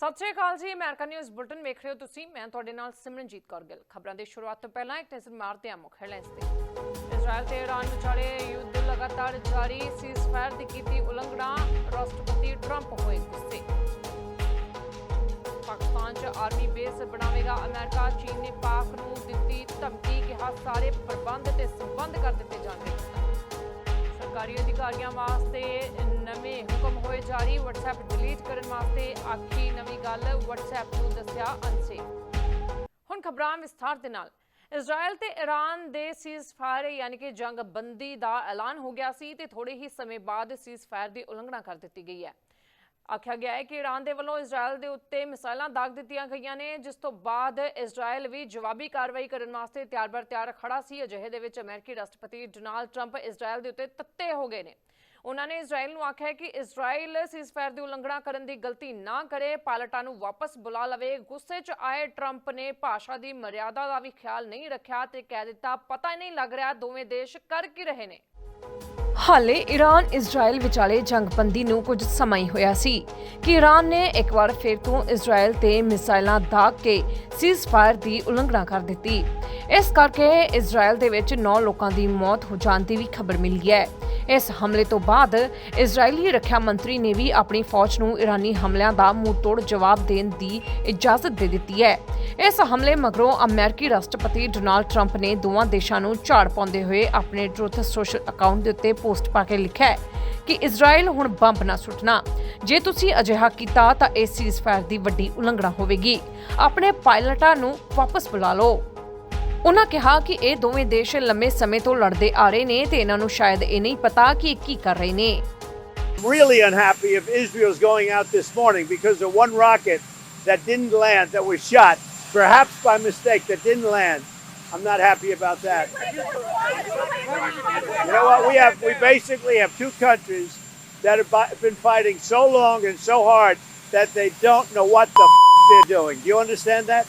ਸਤਿ ਸ਼੍ਰੀ ਅਕਾਲ ਜੀ, America news bulletin ਵੇਖ ਰਹੇ ਹੋ ਤੁਸੀਂ। ਮੈਂ ਤੁਹਾਡੇ ਨਾਲ ਸਿਮਰਨਜੀਤ ਕੌਰ ਗਿੱਲ। ਖਬਰਾਂ ਦੇ ਸ਼ੁਰੂਆਤ ਤੋਂ ਪਹਿਲਾਂ ਇੱਕ ਨਜ਼ਰ ਮਾਰਦੇ ਹਾਂ ਮੁੱਖ ਹੈਡਲਾਈਨਸ ਤੇ। ਇਜ਼ਰਾਈਲ ਤੇ ਇਰਾਨ ਵਿਚਾਲੇ ਯੁੱਧ ਲਗਾਤਾਰ ਜਾਰੀ ਸੀਜ਼ਫਾਇਰ ਦੀ ਕੀਤੀ ਉਲੰਘਣਾ, ਰਾਸ਼ਟਰਪਤੀ ਟਰੰਪ ਹੋਏ ਗੁੱਸੇ। ਪਾਕਿਸਤਾਨ 'ਚ ਆਰਮੀ ਬੇਸ ਬਣਾਵੇਗਾ ਅਮਰੀਕਾ, ਚੀਨ ਨੇ ਪਾਕ ਨੂੰ ਦਿੱਤੀ ਧਮਕੀ, ਕਿਹਾ ਸਾਰੇ ਪ੍ਰਬੰਧ ਤੇ ਸੰਬੰਧ ਕਰ ਦਿੱਤੇ ਜਾਣਗੇ। ਸਰਕਾਰੀ ਅਧਿਕਾਰੀਆਂ ਵਾਸਤੇ ਨਵੇਂ ਹੁਕਮ ਹੋਏ ਜਾਰੀ, WhatsApp ਡਿਲੀਟ ਕਰਨ ਵਾਸਤੇ ਆਖੀ ਨਵੀਂ ਗੱਲ, WhatsApp ਨੂੰ ਦੱਸਿਆ ਅਨਸੇ ਹੁਣ ਖਬਰਾਂ ਵਿਸਥਾਰ ਦੇ ਨਾਲ। ਇਜ਼ਰਾਈਲ ਤੇ ਈਰਾਨ ਦੇ ਸੀਜ਼ਫਾਇਰ ਯਾਨੀ ਕਿ ਜੰਗ ਬੰਦੀ ਦਾ ਐਲਾਨ ਹੋ ਗਿਆ ਸੀ ਤੇ ਥੋੜੇ ਹੀ ਸਮੇਂ ਬਾਅਦ ਸੀਜ਼ਫਾਇਰ ਦੀ ਉਲੰਘਣਾ ਕਰ ਦਿੱਤੀ ਗਈ ਹੈ। ਆਖਿਆ ਗਿਆ ਹੈ ਕਿ ਈਰਾਨ ਦੇ ਵੱਲੋਂ ਇਜ਼ਰਾਈਲ ਦੇ ਉੱਤੇ ਮਿਸਾਈਲਾਂ ਦਾਗ ਦਿੱਤੀਆਂ ਗਈਆਂ ਨੇ, ਜਿਸ ਤੋਂ ਬਾਅਦ ਇਜ਼ਰਾਈਲ ਵੀ ਜਵਾਬੀ ਕਾਰਵਾਈ ਕਰਨ ਵਾਸਤੇ ਤਿਆਰ-ਬਰ ਤਿਆਰ ਖੜਾ ਸੀ। ਅਜਿਹੇ ਦੇ ਵਿੱਚ ਅਮਰੀਕੀ ਰਾਸ਼ਟਰਪਤੀ ਡੋਨਾਲਡ ਟਰੰਪ ਇਜ਼ਰਾਈਲ ਦੇ ਉੱਤੇ ਤੱਤੇ ਹੋ ਗਏ ਨੇ। ਉਹਨਾਂ ਨੇ ਇਜ਼ਰਾਈਲ ਨੂੰ ਆਖਿਆ ਕਿ ਇਜ਼ਰਾਈਲ ਸੀਜ਼ਫਾਇਰ ਦੀ ਉਲੰਘਣਾ ਕਰਨ ਦੀ ਗਲਤੀ ਨਾ ਕਰੇ ਪਾਇਲਟਾਂ ਨੂੰ ਵਾਪਸ ਬੁਲਾ ਲਵੇ। ਗੁੱਸੇ 'ਚ ਆਏ ਟਰੰਪ ਨੇ ਭਾਸ਼ਾ ਦੀ ਮਰਿਆਦਾ ਦਾ ਵੀ ਖਿਆਲ ਨਹੀਂ ਰੱਖਿਆ ਤੇ ਕਹਿ ਦਿੱਤਾ, ਪਤਾ ਹੀ ਨਹੀਂ ਲੱਗ ਰਿਹਾ ਦੋਵੇਂ ਦੇਸ਼ ਕਰ ਕੀ ਰਹੇ ਨੇ। ਹਾਲੇ ਈਰਾਨ ਇਜ਼ਰਾਈਲ ਵਿਚਾਲੇ ਜੰਗਬੰਦੀ ਨੂੰ ਕੁਝ ਸਮਾਂ ਹੀ ਹੋਇਆ ਸੀ ਕਿ ਈਰਾਨ ਨੇ ਇੱਕ ਵਾਰ ਫਿਰ ਤੋਂ ਇਜ਼ਰਾਈਲ ਤੇ ਮਿਸਾਈਲਾਂ ਦਾਗ ਕੇ ਸੀਜ਼ਫਾਇਰ ਦੀ ਉਲੰਘਣਾ ਕਰ ਦਿੱਤੀ। ਇਸ ਕਰਕੇ ਇਜ਼ਰਾਈਲ ਦੇ ਵਿੱਚ 9 ਲੋਕਾਂ ਦੀ ਮੌਤ ਹੋ ਜਾਣ ਦੀ ਵੀ ਖਬਰ ਮਿਲੀ ਹੈ। ਇਸ ਹਮਲੇ ਤੋਂ ਬਾਅਦ ਇਜ਼ਰਾਈਲੀ ਰੱਖਿਆ ਮੰਤਰੀ ਨੇ ਵੀ ਆਪਣੀ ਫੌਜ ਨੂੰ ਇਰਾਨੀ ਹਮਲਿਆਂ ਦਾ ਮੂੰਹਤੋੜ ਜਵਾਬ ਦੇਣ ਦੀ ਇਜਾਜ਼ਤ ਦੇ ਦਿੱਤੀ ਹੈ। ਇਸ ਹਮਲੇ ਮਗਰੋਂ ਅਮਰੀਕੀ ਰਾਸ਼ਟਰਪਤੀ ਡੋਨਾਲਡ ਟਰੰਪ ਨੇ ਦੋਵਾਂ ਦੇਸ਼ਾਂ ਨੂੰ ਝਾੜ ਪਾਉਂਦੇ ਹੋਏ ਆਪਣੇ ਟਰੂਥ ਸੋਸ਼ਲ ਅਕਾਊਂਟ ਦੇ ਉੱਤੇ ਪੋਸਟ ਪਾ ਕੇ ਲਿਖਿਆ ਹੈ ਕਿ ਇਜ਼ਰਾਈਲ ਹੁਣ ਬੰਬ ਨਾ ਸੁੱਟਣਾ। ਜੇ ਤੁਸੀਂ ਅਜਿਹਾ ਕੀਤਾ ਤਾਂ ਇਸ ਸੀਜ਼ਫਾਇਰ ਦੀ ਵੱਡੀ ਉਲੰਘਣਾ ਹੋਵੇਗੀ। ਆਪਣੇ ਪਾਇਲਟਾਂ ਨੂੰ ਵਾਪਸ ਬੁਲਾ ਲਓ। ਉਹਨਾਂ ਕਿਹਾ ਕਿ ਇਹ ਦੋਵੇਂ ਦੇਸ਼ ਲੰਮੇ ਸਮੇਂ ਤੋਂ ਲੜਦੇ ਆ ਰਹੇ ਨੇ ਤੇ ਇਹਨਾਂ ਨੂੰ ਸ਼ਾਇਦ ਇਹ ਨਹੀਂ ਪਤਾ ਕਿ ਇਹ ਕੀ ਕਰ ਰਹੇ ਨੇ I'm really unhappy if Israel's going out this morning because of one rocket that didn't land, that was shot, perhaps by mistake, that didn't land. I'm not happy about that. You know what? We have we basically have two countries that have bi- been fighting so long and so hard that they don't know what the f- they're doing. Do you understand that?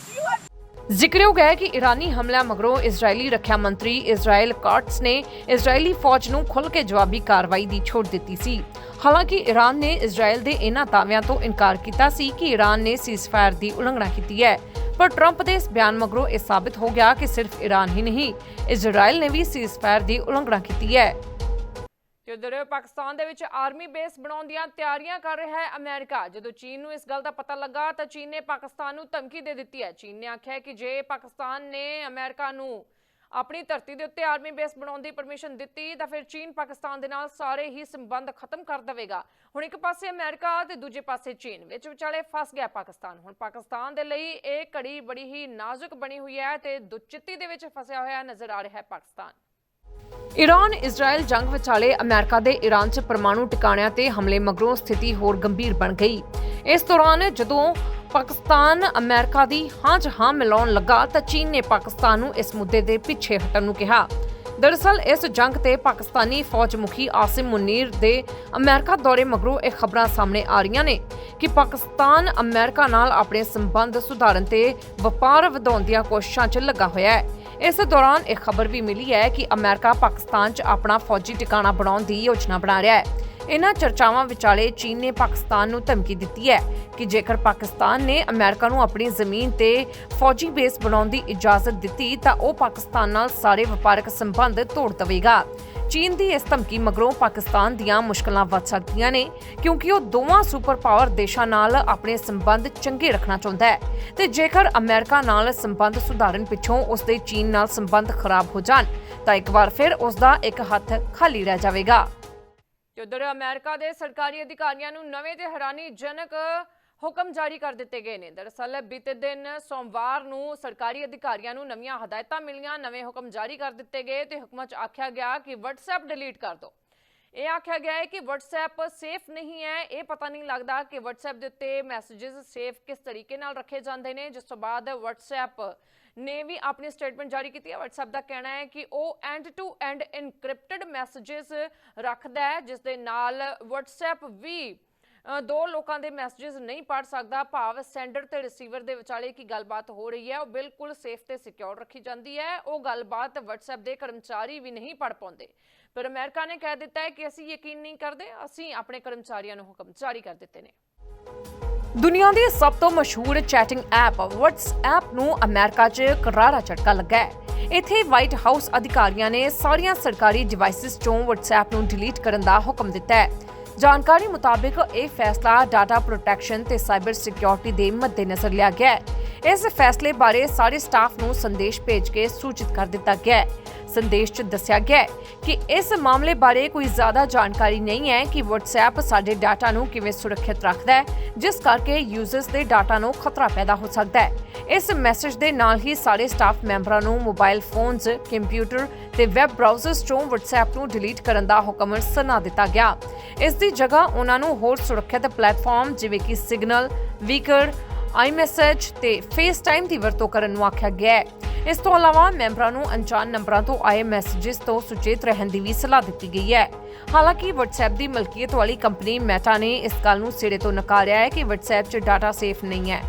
ਜ਼ਿਕਰਯੋਗ ਹੈ ਕਿ ਇਰਾਨੀ ਹਮਲਿਆਂ ਮਗਰੋਂ ਇਜ਼ਰਾਈਲੀ ਰੱਖਿਆ ਮੰਤਰੀ Israel ਕਾਟਸ ਨੇ ਇਜ਼ਰਾਈਲੀ ਫੌਜ ਨੂੰ ਖੁੱਲ੍ਹ ਕੇ ਜਵਾਬੀ ਕਾਰਵਾਈ ਦੀ ਛੋਟ ਦਿੱਤੀ ਸੀ। ਹਾਲਾਂਕਿ ਈਰਾਨ ਨੇ ਇਜ਼ਰਾਈਲ ਦੇ ਇਹਨਾਂ ਦਾਅਵਿਆਂ ਤੋਂ ਇਨਕਾਰ ਕੀਤਾ ਸੀ ਕਿ ਈਰਾਨ ਨੇ ਸੀਜ਼ਫਾਇਰ ਦੀ ਉਲੰਘਣਾ ਕੀਤੀ ਹੈ। ਪਰ ਟਰੰਪ ਦੇ ਇਸ ਬਿਆਨ ਮਗਰੋਂ ਇਹ ਸਾਬਤ ਹੋ ਗਿਆ ਕਿ ਸਿਰਫ ਈਰਾਨ ਹੀ ਨਹੀਂ, ਇਜ਼ਰਾਈਲ ਨੇ ਵੀ ਸੀਜ਼ਫਾਇਰ ਦੀ ਉਲੰਘਣਾ ਕੀਤੀ ਹੈ। ਤੇ ਉਧਰ ਪਾਕਿਸਤਾਨ ਦੇ ਵਿੱਚ ਆਰਮੀ ਬੇਸ ਬਣਾਉਣ ਦੀਆਂ ਤਿਆਰੀਆਂ ਕਰ ਰਿਹਾ ਹੈ ਅਮਰੀਕਾ। ਜਦੋਂ ਚੀਨ ਨੂੰ ਇਸ ਗੱਲ ਦਾ ਪਤਾ ਲੱਗਾ ਤਾਂ ਚੀਨ ਨੇ ਪਾਕਿਸਤਾਨ ਨੂੰ ਧਮਕੀ ਦੇ ਦਿੱਤੀ ਹੈ। ਚੀਨ ਨੇ ਆਖਿਆ ਕਿ ਜੇ ਪਾਕਿਸਤਾਨ ਨੇ ਅਮਰੀਕਾ ਨੂੰ ਆਪਣੀ ਧਰਤੀ ਦੇ ਉੱਤੇ ਆਰਮੀ ਬੇਸ ਬਣਾਉਣ ਦੀ ਪਰਮਿਸ਼ਨ ਦਿੱਤੀ, ਤਾਂ ਫਿਰ ਚੀਨ ਪਾਕਿਸਤਾਨ ਦੇ ਨਾਲ ਸਾਰੇ ਹੀ ਸੰਬੰਧ ਖਤਮ ਕਰ ਦੇਵੇਗਾ। ਹੁਣ ਇੱਕ ਪਾਸੇ ਅਮਰੀਕਾ ਤੇ ਦੂਜੇ ਪਾਸੇ ਚੀਨ, ਵਿੱਚ ਵਿਚਾਲੇ ਫਸ ਗਿਆ ਪਾਕਿਸਤਾਨ। ਹੁਣ ਪਾਕਿਸਤਾਨ ਦੇ ਲਈ ਇਹ ਘੜੀ ਬੜੀ ਹੀ ਨਾਜ਼ੁਕ ਬਣੀ ਹੋਈ ਹੈ ਤੇ ਦੁਚਿੱਤੀ ਦੇ ਵਿੱਚ ਫਸਿਆ ਹੋਇਆ ਨਜ਼ਰ ਆ ਰਿਹਾ ਹੈ ਪਾਕਿਸਤਾਨ। ਈਰਾਨ ਇਜ਼ਰਾਈਲ ਜੰਗ ਵਿਚਾਲੇ ਅਮਰੀਕਾ ਦੇ ਈਰਾਨ 'ਚ ਪਰਮਾਣੂ ਟਿਕਾਣਿਆਂ ਤੇ ਹਮਲੇ ਮਗਰੋਂ ਸਥਿਤੀ ਹੋਰ ਗੰਭੀਰ ਬਣ ਗਈ। ਇਸ ਦੌਰਾਨ ਜਦੋਂ ਪਾਕਿਸਤਾਨ ਅਮਰੀਕਾ ਦੀ ਹਾਂ 'ਚ ਹਾਂ ਮਿਲਾਉਣ ਲੱਗਾ ਤਾਂ ਚੀਨ ਨੇ ਪਾਕਿਸਤਾਨ ਨੂੰ ਇਸ ਮੁੱਦੇ ਦੇ ਪਿੱਛੇ ਹਟਣ ਨੂੰ ਕਿਹਾ। ਦਰਅਸਲ, ਇਸ ਜੰਗ ਤੇ ਪਾਕਿਸਤਾਨੀ ਫੌਜ ਮੁਖੀ ਆਸਿਮ ਮੁਨੀਰ ਦੇ ਅਮਰੀਕਾ ਦੌਰੇ ਮਗਰੋਂ ਇਹ ਖਬਰਾਂ ਸਾਹਮਣੇ ਆ ਰਹੀਆਂ ਨੇ ਕਿ ਪਾਕਿਸਤਾਨ ਅਮਰੀਕਾ ਨਾਲ ਆਪਣੇ ਸੰਬੰਧ ਸੁਧਾਰਨ ਤੇ ਵਪਾਰ ਵਧਾਉਣ ਦੀਆਂ ਕੋਸ਼ਿਸ਼ਾਂ 'ਚ ਲੱਗਾ ਹੋਇਆ ਹੈ। ਇਸ ਦੌਰਾਨ ਇਹ ਖਬਰ ਵੀ ਮਿਲੀ ਹੈ ਕਿ ਅਮਰੀਕਾ ਪਾਕਿਸਤਾਨ 'ਚ ਆਪਣਾ ਫੌਜੀ ਟਿਕਾਣਾ ਬਣਾਉਣ ਦੀ ਯੋਜਨਾ ਬਣਾ ਰਿਹਾ ਹੈ। ਇਹਨਾਂ ਚਰਚਾਵਾਂ ਵਿਚਾਲੇ ਚੀਨ ਨੇ ਪਾਕਿਸਤਾਨ ਨੂੰ ਧਮਕੀ ਦਿੱਤੀ ਹੈ ਕਿ ਜੇਕਰ ਪਾਕਿਸਤਾਨ ਨੇ ਅਮਰੀਕਾ ਨੂੰ ਆਪਣੀ ਜ਼ਮੀਨ ਤੇ ਫੌਜੀ ਬੇਸ ਬਣਾਉਣ ਦੀ ਇਜਾਜ਼ਤ ਦਿੱਤੀ, ਤਾਂ ਉਹ ਪਾਕਿਸਤਾਨ ਨਾਲ ਸਾਰੇ ਵਪਾਰਕ ਸੰਬੰਧ ਤੋੜ ਦੇਵੇਗਾ। ਚੀਨ ਦੀ ਇਸ ਧਮਕੀ ਮਗਰੋਂ ਪਾਕਿਸਤਾਨ ਦੀਆਂ ਮੁਸ਼ਕਲਾਂ ਵੱਧ ਸਕਦੀਆਂ ਨੇ, ਕਿਉਂਕਿ ਉਹ ਦੋਵਾਂ ਸੁਪਰ ਪਾਵਰ ਦੇਸ਼ਾਂ ਨਾਲ ਆਪਣੇ ਸੰਬੰਧ ਚੰਗੇ ਰੱਖਣਾ ਚਾਹੁੰਦਾ ਹੈ ਤੇ ਜੇਕਰ ਅਮਰੀਕਾ ਨਾਲ ਸੰਬੰਧ ਸੁਧਾਰਨ ਪਿੱਛੋਂ ਉਸ ਦੇ ਚੀਨ ਨਾਲ ਸੰਬੰਧ ਖਰਾਬ ਹੋ ਜਾਣ, ਤਾਂ ਇੱਕ ਵਾਰ ਫਿਰ ਉਸ ਦਾ ਇੱਕ ਹੱਥ ਖਾਲੀ ਰਹਿ ਜਾਵੇਗਾ। ਤੇ ਉਧਰ ਅਮਰੀਕਾ ਦੇ ਸਰਕਾਰੀ ਅਧਿਕਾਰੀਆਂ ਨੂੰ ਨਵੇਂ ਤੇ ਹੈਰਾਨੀਜਨਕ ਹੁਕਮ ਜਾਰੀ ਕਰ ਦਿੱਤੇ ਗਏ ਨੇ। ਦਰਅਸਲ, ਬੀਤੇ ਦਿਨ ਸੋਮਵਾਰ ਨੂੰ ਸਰਕਾਰੀ ਅਧਿਕਾਰੀਆਂ ਨੂੰ ਨਵੀਆਂ ਹਦਾਇਤਾਂ ਮਿਲੀਆਂ, ਨਵੇਂ ਹੁਕਮ ਜਾਰੀ ਕਰ ਦਿੱਤੇ ਗਏ ਤੇ ਹੁਕਮਾਂ 'ਚ ਆਖਿਆ ਗਿਆ ਕਿ WhatsApp ਡਿਲੀਟ ਕਰ ਦਿਓ। ਇਹ ਆਖਿਆ ਗਿਆ ਹੈ ਕਿ WhatsApp ਸੇਫ ਨਹੀਂ ਹੈ। ਇਹ ਪਤਾ ਨਹੀਂ ਲੱਗਦਾ ਕਿ WhatsApp ਦੇ ਉੱਤੇ ਮੈਸੇजेस ਸੇਫ ਕਿਸ ਤਰੀਕੇ ਨਾਲ ਰੱਖੇ ਜਾਂਦੇ ਨੇ। ਜਿਸ ਤੋਂ ਬਾਅਦ WhatsApp ਨੇ ਵੀ ਆਪਣੀ ਸਟੇਟਮੈਂਟ ਜਾਰੀ ਕੀਤੀ ਹੈ। WhatsApp ਦਾ ਕਹਿਣਾ ਹੈ ਕਿ ਉਹ end to end encrypted messages ਰੱਖਦਾ ਹੈ, ਜਿਸ ਦੇ ਨਾਲ WhatsApp ਵੀ ਦੋ ਲੋਕਾਂ ਦੇ ਮੈਸੇजेस ਨਹੀਂ ਪੜ ਸਕਦਾ। ਭਾਵ ਸੈਂਡਰ ਤੇ ਰਿਸੀਵਰ ਦੇ ਵਿਚਾਲੇ ਕੀ ਗੱਲਬਾਤ ਹੋ ਰਹੀ ਹੈ। ਉਹ ਬਿਲਕੁਲ ਸੇਫ ਤੇ ਸਿਕਿਉਰ ਰੱਖੀ ਜਾਂਦੀ ਹੈ। ਉਹ ਗੱਲਬਾਤ WhatsApp ਦੇ ਕਰਮਚਾਰੀ ਵੀ ਨਹੀਂ ਪੜ ਪਾਉਂਦੇ। ਪਰ ਅਮਰੀਕਾ ਨੇ ਕਹਿ ਦਿੱਤਾ ਹੈ ਕਿ ਅਸੀਂ ਯਕੀਨ ਨਹੀਂ ਕਰਦੇ। ਅਸੀਂ ਆਪਣੇ ਕਰਮਚਾਰੀਆਂ ਨੂੰ ਹੁਕਮ ਜਾਰੀ ਕਰ ਦਿੱਤੇ ਨੇ। ਦੁਨੀਆ ਦੀ ਸਭ ਤੋਂ ਮਸ਼ਹੂਰ ਚੈਟਿੰਗ ਐਪ WhatsApp ਨੂੰ ਅਮਰੀਕਾ 'ਚ ਕਰਾਰਾ ਝਟਕਾ ਲੱਗਾ ਹੈ। ਇੱਥੇ ਵਾਈਟ ਹਾਊਸ ਅਧਿਕਾਰੀਆਂ ਨੇ ਸਾਰੀਆਂ ਸਰਕਾਰੀ ਡਿਵਾਈਸਿਸ 'ਚੋਂ WhatsApp ਨੂੰ ਡਿਲੀਟ ਕਰਨ ਦਾ ਹੁਕਮ ਦਿੱਤਾ ਹੈ। ਜਾਣਕਾਰੀ ਮੁਤਾਬਕ ਇਹ ਫੈਸਲਾ ਡਾਟਾ ਪ੍ਰੋਟੈਕਸ਼ਨ ਤੇ ਸਾਈਬਰ ਸਿਕਿਉਰਿਟੀ ਦੇ ਮੱਦੇਨਜ਼ਰ ਲਿਆ ਗਿਆ ਹੈ। ਇਸ ਫੈਸਲੇ ਬਾਰੇ ਸਾਰੇ ਸਟਾਫ ਨੂੰ ਸੰਦੇਸ਼ ਭੇਜ ਕੇ ਸੂਚਿਤ ਕਰ ਦਿੱਤਾ ਗਿਆ ਹੈ। ਸੰਦੇਸ਼ 'ਚ ਦੱਸਿਆ ਗਿਆ ਹੈ ਕਿ ਇਸ ਮਾਮਲੇ ਬਾਰੇ ਕੋਈ ਜ਼ਿਆਦਾ ਜਾਣਕਾਰੀ ਨਹੀਂ ਹੈ ਕਿ WhatsApp ਸਾਡੇ ਡਾਟਾ ਨੂੰ ਕਿਵੇਂ ਸੁਰੱਖਿਅਤ ਰੱਖਦਾ ਹੈ, ਜਿਸ ਕਰਕੇ ਯੂਜ਼ਰਸ ਦੇ ਡਾਟਾ ਨੂੰ ਖਤਰਾ ਪੈਦਾ ਹੋ ਸਕਦਾ ਹੈ। ਇਸ ਮੈਸੇਜ ਦੇ ਨਾਲ ਹੀ ਸਾਰੇ ਸਟਾਫ ਮੈਂਬਰਾਂ ਨੂੰ ਮੋਬਾਈਲ ਫੋਨਸ ਕੰਪਿਊਟਰ ਤੇ ਵੈਬ ਬ੍ਰਾਊਜ਼ਰਸ ਤੋਂ WhatsApp ਨੂੰ ਡਿਲੀਟ ਕਰਨ ਦਾ ਹੁਕਮ ਸੁਣਾ ਦਿੱਤਾ ਗਿਆ। ਇਸ ਦੀ ਜਗ੍ਹਾ ਉਹਨਾਂ ਨੂੰ ਹੋਰ ਸੁਰੱਖਿਅਤ ਪਲੇਟਫਾਰਮ ਜਿਵੇਂ ਕਿ ਸਿਗਨਲ ਵੀਕਰ iMessage ਤੇ FaceTime ਦੀ ਵਰਤੋਂ ਕਰਨ ਨੂੰ ਆਖਿਆ ਗਿਆ ਹੈ। ਇਸ ਤੋਂ ਇਲਾਵਾ ਮੈਂਬਰਾਂ ਨੂੰ ਅਣਜਾਣ ਨੰਬਰਾਂ ਤੋਂ ਆਏ ਮੈਸੇजेस ਤੋਂ ਸੁਚੇਤ ਰਹਿਣ ਦੀ ਵੀ ਸਲਾਹ ਦਿੱਤੀ ਗਈ ਹੈ। ਹਾਲਾਂਕਿ WhatsApp ਦੀ ਮਲਕੀਅਤ ਵਾਲੀ ਕੰਪਨੀ ਮੈਟਾ ਨੇ ਇਸ ਗੱਲ ਨੂੰ ਸਿਰੇ ਤੋਂ ਨਕਾਰਿਆ ਹੈ ਕਿ WhatsApp 'ਚ ਡਾਟਾ ਸੇਫ ਨਹੀਂ ਹੈ।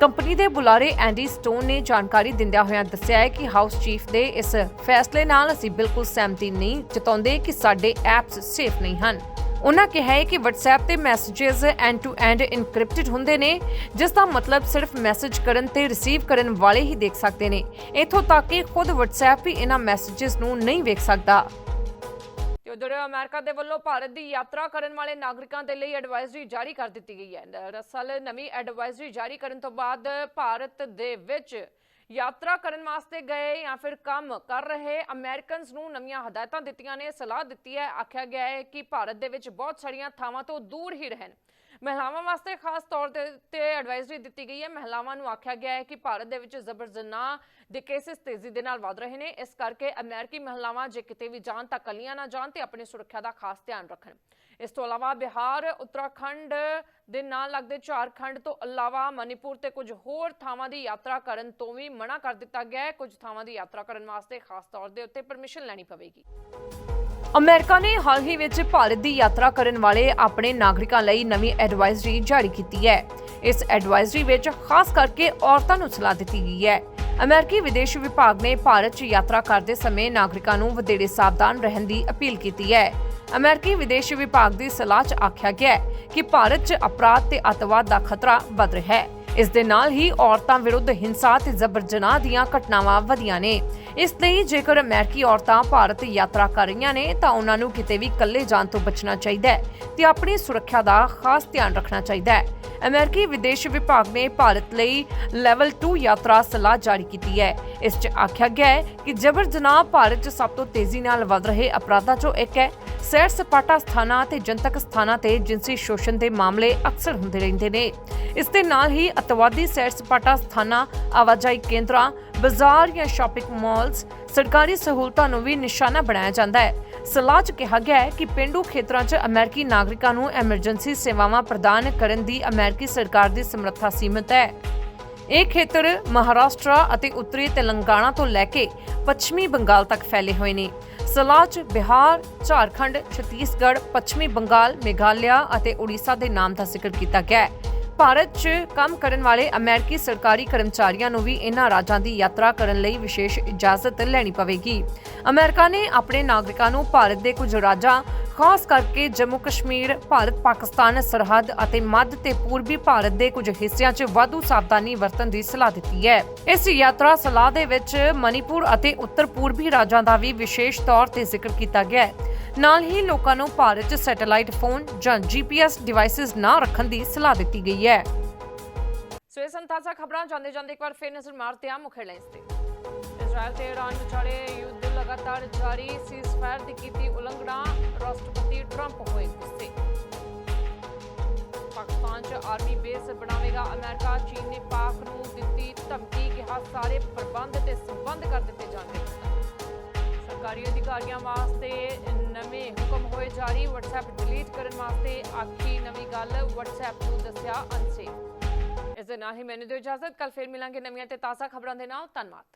ਕੰਪਨੀ ਦੇ ਬੁਲਾਰੇ ਐਂਡੀ ਸਟੋਨ ਨੇ ਜਾਣਕਾਰੀ ਦਿੰਦਿਆਂ ਹੋਇਆਂ ਦੱਸਿਆ ਹੈ ਕਿ ਹਾਊਸ ਚੀਫ ਦੇ ਇਸ ਫੈਸਲੇ ਨਾਲ ਅਸੀਂ ਬਿਲਕੁਲ ਸਹਿਮਤੀ ਨਹੀਂ, ਜਤਾਉਂਦੇ ਕਿ ਸਾਡੇ ਐਪਸ ਸੇਫ ਨਹੀਂ ਹਨ। ਉਹਨਾਂ ਕਿਹਾ ਹੈ ਕਿ WhatsApp ਤੇ messages end to end encrypted ਹੁੰਦੇ ਨੇ, ਜਿਸ ਦਾ ਮਤਲਬ ਸਿਰਫ ਮੈਸੇਜ ਕਰਨ ਤੇ ਰਿਸੀਵ ਕਰਨ ਵਾਲੇ ਹੀ ਦੇਖ ਸਕਦੇ ਨੇ। ਇਥੋਂ ਤੱਕ ਕਿ ਖੁਦ WhatsApp ਵੀ ਇਹਨਾਂ ਮੈਸੇजेस ਨੂੰ ਨਹੀਂ ਵੇਖ ਸਕਦਾ। ਤੇ ਅਮਰੀਕਾ ਦੇ ਵੱਲੋਂ ਭਾਰਤ ਦੀ ਯਾਤਰਾ ਕਰਨ ਵਾਲੇ ਨਾਗਰਿਕਾਂ ਦੇ ਲਈ ਐਡਵਾਈਜ਼ਰੀ ਜਾਰੀ ਕਰ ਦਿੱਤੀ ਗਈ ਹੈ। ਦਰਅਸਲ ਨਵੀਂ ਐਡਵਾਈਜ਼ਰੀ ਜਾਰੀ ਕਰਨ ਤੋਂ ਬਾਅਦ ਭਾਰਤ ਦੇ ਵਿੱਚ ਯਾਤਰਾ ਕਰਨ ਵਾਸਤੇ ਗਏ ਜਾਂ ਫਿਰ ਕੰਮ ਕਰ ਰਹੇ, ਅਮਰੀਕਨਸ ਨੂੰ ਨਵੀਆਂ ਹਦਾਇਤਾਂ ਦਿੱਤੀਆਂ ਨੇ, ਸਲਾਹ ਦਿੱਤੀ ਹੈ। ਆਖਿਆ ਗਿਆ ਹੈ ਕਿ ਭਾਰਤ ਦੇ ਵਿੱਚ ਬਹੁਤ ਸਾਰੀਆਂ ਥਾਵਾਂ ਤੋਂ ਦੂਰ ਹੀ ਰਹਿਣ। ਮਹਿਲਾਵਾਂ ਵਾਸਤੇ ਖਾਸ ਤੌਰ ਤੇ ਤੇ ਐਡਵਾਈਜ਼ਰੀ ਦਿੱਤੀ ਗਈ ਹੈ। ਮਹਿਲਾਵਾਂ ਨੂੰ ਆਖਿਆ ਗਿਆ ਹੈ ਕਿ ਭਾਰਤ ਦੇ ਵਿੱਚ ਜ਼ਬਰ ਜਨਾਹ ਦੇ ਕੇਸਿਸ ਤੇਜ਼ੀ ਦੇ ਨਾਲ ਵਧ ਰਹੇ ਨੇ। ਇਸ ਕਰਕੇ ਅਮਰੀਕੀ ਮਹਿਲਾਵਾਂ ਜੇ ਕਿਤੇ ਵੀ ਜਾਣ ਤਾਂ ਕੱਲੀਆਂ ਨਾ ਜਾਣ ਤੇ ਆਪਣੀ ਸੁਰੱਖਿਆ ਦਾ ਖਾਸ ਧਿਆਨ ਰੱਖਣ। ਇਸ ਤੋਂ ਇਲਾਵਾ ਬਿਹਾਰ, ਉੱਤਰਾਖੰਡ ਦੇ ਨਾਲ ਲੱਗਦੇ ਝਾਰਖੰਡ ਤੋਂ ਇਲਾਵਾ ਮਨੀਪੁਰ ਤੇ ਕੁਝ ਹੋਰ ਥਾਵਾਂ ਦੀ ਯਾਤਰਾ ਕਰਨ ਤੋਂ ਵੀ ਮਨਾ ਕਰ ਦਿੱਤਾ ਗਿਆ ਹੈ। ਕੁਝ ਥਾਵਾਂ ਦੀ ਯਾਤਰਾ ਕਰਨ ਵਾਸਤੇ ਖਾਸ ਤੌਰ ਦੇ ਉੱਤੇ ਪਰਮਿਸ਼ਨ ਲੈਣੀ ਪਵੇਗੀ। ਅਮਰੀਕਾ ਨੇ ਹਾਲ ਹੀ ਵਿੱਚ ਭਾਰਤ ਦੀ ਯਾਤਰਾ ਕਰਨ ਵਾਲੇ ਆਪਣੇ ਨਾਗਰਿਕਾਂ ਲਈ ਨਵੀਂ ਐਡਵਾਈਜ਼ਰੀ ਜਾਰੀ ਕੀਤੀ ਹੈ। ਇਸ ਐਡਵਾਈਜ਼ਰੀ ਵਿੱਚ ਖਾਸ ਕਰਕੇ ਔਰਤਾਂ ਨੂੰ ਸਲਾਹ ਦਿੱਤੀ ਗਈ ਹੈ। ਅਮਰੀਕੀ ਵਿਦੇਸ਼ ਵਿਭਾਗ ਨੇ ਭਾਰਤ 'ਚ ਯਾਤਰਾ ਕਰਦੇ ਸਮੇਂ ਨਾਗਰਿਕਾਂ ਨੂੰ ਵਧੇਰੇ ਸਾਵਧਾਨ ਰਹਿਣ ਦੀ ਅਪੀਲ ਕੀਤੀ ਹੈ। ਅਮਰੀਕੀ ਵਿਦੇਸ਼ ਵਿਭਾਗ ਦੀ ਸਲਾਹ 'ਚ ਆਖਿਆ ਗਿਆ ਹੈ ਕਿ ਭਾਰਤ 'ਚ ਅਪਰਾਧ ਤੇ ਅੱਤਵਾਦ ਦਾ ਖਤਰਾ ਵਧ ਰਿਹਾ ਹੈ। ਇਸ ਦੇ ਨਾਲ ਹੀ ਔਰਤਾਂ ਵਿਰੁੱਧ ਹਿੰਸਾ ਤੇ ਜ਼ਬਰ ਜਨਾਹ ਦੀਆਂ ਘਟਨਾਵਾਂ ਵਧੀਆਂ ਨੇ। ਇਸ ਲਈ ਜੇਕਰ ਅਮਰੀਕੀ ਔਰਤਾਂ ਭਾਰਤ ਯਾਤਰਾ ਕਰ ਰਹੀਆਂ ਨੇ, ਤਾਂ ਉਹਨਾਂ ਨੂੰ ਕਿਤੇ ਵੀ ਇਕੱਲੇ ਜਾਣ ਤੋਂ ਬਚਣਾ ਚਾਹੀਦਾ ਹੈ ਤੇ ਆਪਣੀ ਸੁਰੱਖਿਆ ਦਾ ਖਾਸ ਧਿਆਨ ਰੱਖਣਾ ਚਾਹੀਦਾ ਹੈ। ਅਮਰੀਕੀ ਵਿਦੇਸ਼ ਵਿਭਾਗ ਨੇ ਭਾਰਤ ਲਈ ਲੈਵਲ 2 ਯਾਤਰਾ ਸਲਾਹ ਜਾਰੀ ਕੀਤੀ ਹੈ। ਇਸ 'ਚ ਆਖਿਆ ਗਿਆ ਹੈ ਕਿ ਜ਼ਬਰ ਜਨਾਹ ਭਾਰਤ 'ਚ ਸਭ ਤੋਂ ਤੇਜ਼ੀ ਨਾਲ ਵਧ ਰਹੇ ਅਪਰਾਧਾਂ 'ਚੋਂ ਇੱਕ ਹੈ। ਸੈਰ ਸਪਾਟਾ ਸਥਾਨਾਂ ਤੇ ਜਨਤਕ ਸਥਾਨਾਂ ਤੇ ਜਿਨਸੀ ਸ਼ੋਸ਼ਣ ਦੇ ਮਾਮਲੇ ਅਕਸਰ ਹੁੰਦੇ ਰਹਿੰਦੇ ਨੇ। ਇਸ ਦੇ ਨਾਲ ਹੀ ਅਤਵਾਦੀ ਸੈਰ ਸਪਾਟਾ ਸਥਾਨਾਂ, ਆਵਾਜਾਈ ਕੇਂਦਰਾਂ, ਬਾਜ਼ਾਰ ਜਾਂ ਸ਼ਾਪਿੰਗ ਮਾਲਸ, ਸਰਕਾਰੀ ਸਹੂਲਤਾਂ ਨੂੰ ਵੀ ਨਿਸ਼ਾਨਾ ਬਣਾਇਆ ਜਾਂਦਾ ਹੈ। ਸਲਾਹ 'ਚ ਕਿਹਾ ਗਿਆ ਹੈ ਕਿ ਪਿੰਡੂ ਖੇਤਰਾਂ 'ਚ ਅਮਰੀਕੀ ਨਾਗਰਿਕਾਂ ਨੂੰ ਐਮਰਜੈਂਸੀ ਸੇਵਾਵਾਂ ਪ੍ਰਦਾਨ ਕਰਨ ਦੀ ਅਮਰੀਕੀ ਸਰਕਾਰ ਦੀ ਸਮਰੱਥਾ ਸੀਮਿਤ ਹੈ। ਇਹ ਖੇਤਰ ਮਹਾਰਾਸ਼ਟਰ ਅਤੇ ਉੱਤਰੀ ਤੇਲੰਗਾਨਾ ਤੋਂ ਲੈ ਕੇ ਪੱਛਮੀ ਬੰਗਾਲ ਤੱਕ ਫੈਲੇ ਹੋਏ ਨੇ। ਸਲਾਹ 'ਚ ਬਿਹਾਰ, ਝਾਰਖੰਡ, ਛੱਤੀਸਗੜ੍ਹ, ਪੱਛਮੀ ਬੰਗਾਲ, ਮੇਘਾਲਿਆ ਅਤੇ ਉੜੀਸਾ ਦੇ ਨਾਮ ਦਾ ਜ਼ਿਕਰ ਕੀਤਾ ਗਿਆ ਹੈ। ਭਾਰਤ 'ਚ ਕੰਮ ਕਰਨ ਵਾਲੇ ਅਮਰੀਕੀ ਸਰਕਾਰੀ ਕਰਮਚਾਰੀਆਂ ਨੂੰ ਵੀ ਇਹਨਾਂ ਰਾਜਾਂ ਦੀ ਯਾਤਰਾ ਕਰਨ ਲਈ ਵਿਸ਼ੇਸ਼ ਇਜਾਜ਼ਤ ਲੈਣੀ ਪਵੇਗੀ। ਅਮਰੀਕਾ ਨੇ ਆਪਣੇ ਨਾਗਰਿਕਾਂ ਨੂੰ ਭਾਰਤ ਦੇ ਕੁਝ ਰਾਜਾਂ, ਖਾਸ ਕਰਕੇ ਜੰਮੂ ਕਸ਼ਮੀਰ, ਭਾਰਤ ਪਾਕਿਸਤਾਨ, ਸਰਹੱਦ ਅਤੇ ਮੱਧ ਤੇ ਪੂਰਬੀ ਭਾਰਤ ਦੇ ਕੁਝ ਹਿੱਸਿਆਂ 'ਚ ਵਾਧੂ ਸਾਵਧਾਨੀ ਵਰਤਣ ਦੀ ਸਲਾਹ ਦਿੱਤੀ ਹੈ। ਇਸ ਯਾਤਰਾ ਸਲਾਹ ਦੇ ਵਿੱਚ ਮਨੀਪੁਰ ਅਤੇ ਉੱਤਰ ਪੂਰਬੀ ਰਾਜਾਂ ਦਾ ਵੀ ਵਿਸ਼ੇਸ਼ ਤੌਰ ਤੇ ਜ਼ਿਕਰ ਕੀਤਾ ਗਿਆ ਹੈ। ਨਾਲ ਹੀ ਲੋਕਾਂ ਨੂੰ ਭਾਰਤ 'ਚ ਸੈਟੇਲਾਈਟ ਫੋਨ ਜਾਂ ਜੀਪੀਐਸ ਡਿਵਾਈਸਿਸ ਨਾ ਰੱਖਣ ਦੀ ਸਲਾਹ ਦਿੱਤੀ ਗਈ ਹੈ। ਸੋ ਇਹ ਸਨ ਖਬਰਾਂ, ਜਾਂਦੇ ਜਾਂਦੇ ਇੱਕ ਵਾਰ ਫੇਰ ਨਜ਼ਰ ਮਾਰਦੇ ਹਾਂ ਮੁੱਖ ਹੈਡਲਾਈਨਸ ਤੇ। ਇਜ਼ਰਾਈਲ ਤੇ ਇਰਾਨ ਵਿਚਾਲੇ ਯੁੱਧ ਲਗਾਤਾਰ ਜਾਰੀ ਸੀਜ਼ਫਾਇਰ ਦੀ ਕੀਤੀ ਉਲੰਘਣਾ, ਰਾਸ਼ਟਰਪਤੀ ਟਰੰਪ ਹੋਏ ਗੁੱਸੇ। ਪਾਕਿਸਤਾਨ 'ਚ ਆਰਮੀ ਬੇਸ ਬਣਾਵੇਗਾ ਅਮਰੀਕਾ, ਚੀਨ ਨੇ ਪਾਕ ਨੂੰ ਦਿੱਤੀ ਧਮਕੀ, ਕਿਹਾ ਸਾਰੇ ਪ੍ਰਬੰਧ ਤੇ ਸੰਬੰਧ ਕਰ ਦਿੱਤੇ ਜਾਣਗੇ। ਸਰਕਾਰੀ ਅਧਿਕਾਰੀਆਂ ਵਾਸਤੇ ਨਵੇਂ ਹੁਕਮ ਹੋਏ ਜਾਰੀ, WhatsApp ਡਿਲੀਟ ਕਰਨ ਵਾਸਤੇ ਆਖੀ ਨਵੀਂ ਗੱਲ, WhatsApp ਨੂੰ ਦੱਸਿਆ ਅਨਸੇਫ ਇਸ ਦੇ ਨਾਲ ਹੀ ਮੈਨੂੰ ਦਿਓ ਇਜਾਜ਼ਤ ਕੱਲ ਫੇਰ ਮਿਲਾਂਗੇ ਨਵੀਆਂ ਤੇ ਤਾਜ਼ਾ ਖਬਰਾਂ ਦੇ ਨਾਲ। ਧੰਨਵਾਦ।